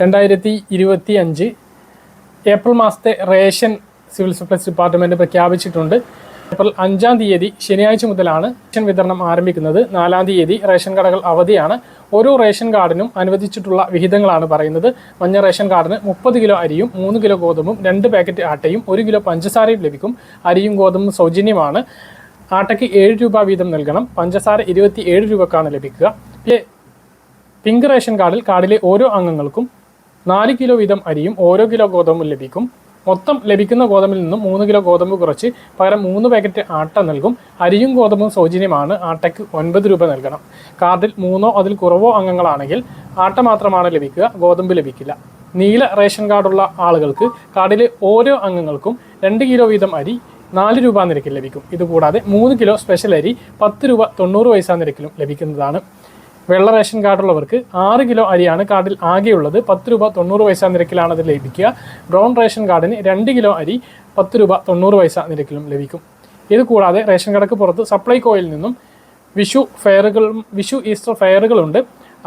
രണ്ടായിരത്തി ഇരുപത്തി അഞ്ച് ഏപ്രിൽ മാസത്തെ റേഷൻ സിവിൽ സപ്ലൈസ് ഡിപ്പാർട്ട്മെന്റ് പ്രഖ്യാപിച്ചിട്ടുണ്ട്. ഏപ്രിൽ അഞ്ചാം തീയതി ശനിയാഴ്ച മുതലാണ് റേഷൻ വിതരണം ആരംഭിക്കുന്നത്. നാലാം തീയതി റേഷൻ കടകൾ അവധിയാണ്. ഓരോ റേഷൻ കാർഡിനും അനുവദിച്ചിട്ടുള്ള വിഹിതങ്ങളാണ് പറയുന്നത്. മഞ്ഞ റേഷൻ കാർഡിന് മുപ്പത് കിലോ അരിയും മൂന്ന് കിലോ ഗോതമ്പും രണ്ട് പാക്കറ്റ് ആട്ടയും ഒരു കിലോ പഞ്ചസാരയും ലഭിക്കും. അരിയും ഗോതമ്പും സൗജന്യമാണ്. ആട്ടയ്ക്ക് ഏഴ് രൂപ വീതം നൽകണം. പഞ്ചസാര ഇരുപത്തി ഏഴ് രൂപക്കാണ് ലഭിക്കുക. പിങ്ക് റേഷൻ കാർഡിൽ കാർഡിലെ ഓരോ അംഗങ്ങൾക്കും നാല് കിലോ വീതം അരിയും ഓരോ കിലോ ഗോതമ്പും ലഭിക്കും. മൊത്തം ലഭിക്കുന്ന ഗോതമ്പിൽ നിന്നും മൂന്ന് കിലോ ഗോതമ്പ് കുറച്ച് പകരം മൂന്ന് പാക്കറ്റ് ആട്ട നൽകും. അരിയും ഗോതമ്പും സൗജന്യമാണ്. ആട്ടയ്ക്ക് ഒൻപത് രൂപ നൽകണം. കാർഡിൽ മൂന്നോ അതിൽ കുറവോ അംഗങ്ങളാണെങ്കിൽ ആട്ട മാത്രമാണ് ലഭിക്കുക ഗോതമ്പ് ലഭിക്കില്ല. നീല റേഷൻ കാർഡുള്ള ആളുകൾക്ക് കാർഡിലെ ഓരോ അംഗങ്ങൾക്കും രണ്ട് കിലോ വീതം അരി നാല് രൂപ നിരക്കിൽ ലഭിക്കും. ഇതുകൂടാതെ മൂന്ന് കിലോ സ്പെഷ്യൽ അരി പത്ത് രൂപ തൊണ്ണൂറ് പൈസ നിരക്കിലും ലഭിക്കുന്നതാണ്. വെള്ള റേഷൻ കാർഡുള്ളവർക്ക് ആറ് കിലോ അരിയാണ് കാർഡിൽ ആകെയുള്ളത്. പത്ത് രൂപ തൊണ്ണൂറ് പൈസ നിരക്കിലാണ് അത് ലഭിക്കുക. ബ്രൗൺ റേഷൻ കാർഡിന് രണ്ട് കിലോ അരി പത്ത് രൂപ തൊണ്ണൂറ് പൈസ നിരക്കിലും ലഭിക്കും. ഇത് കൂടാതെ റേഷൻ കടക്ക് പുറത്ത് സപ്ലൈകോയിൽ നിന്നും വിഷു ഫെയറുകളും വിഷു ഈസ്റ്റർ ഫെയറുകളുണ്ട്.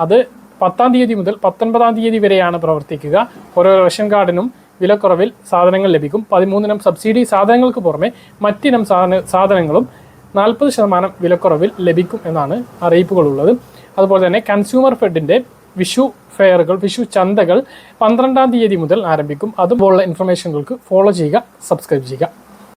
അത് പത്താം തീയതി മുതൽ പത്തൊൻപതാം തീയതി വരെയാണ് പ്രവർത്തിക്കുക. ഓരോ റേഷൻ കാർഡിനും വിലക്കുറവിൽ സാധനങ്ങൾ ലഭിക്കും. പതിമൂന്നിനം സബ്സിഡി സാധനങ്ങൾക്ക് പുറമെ മറ്റിനം സാധന സാധനങ്ങളും നാൽപ്പത് ശതമാനം വിലക്കുറവിൽ ലഭിക്കും എന്നാണ് അറിയിപ്പുകളുള്ളത്. അതുപോലെ തന്നെ കൺസ്യൂമർ ഫെഡിന്റെ വിഷു ഫെയറുകൾ വിഷു ചന്തകൾ പന്ത്രണ്ടാം തീയതി മുതൽ ആരംഭിക്കും. അതുപോലുള്ള ഇൻഫർമേഷനുകൾക്ക് ഫോളോ ചെയ്യുക സബ്സ്ക്രൈബ് ചെയ്യുക.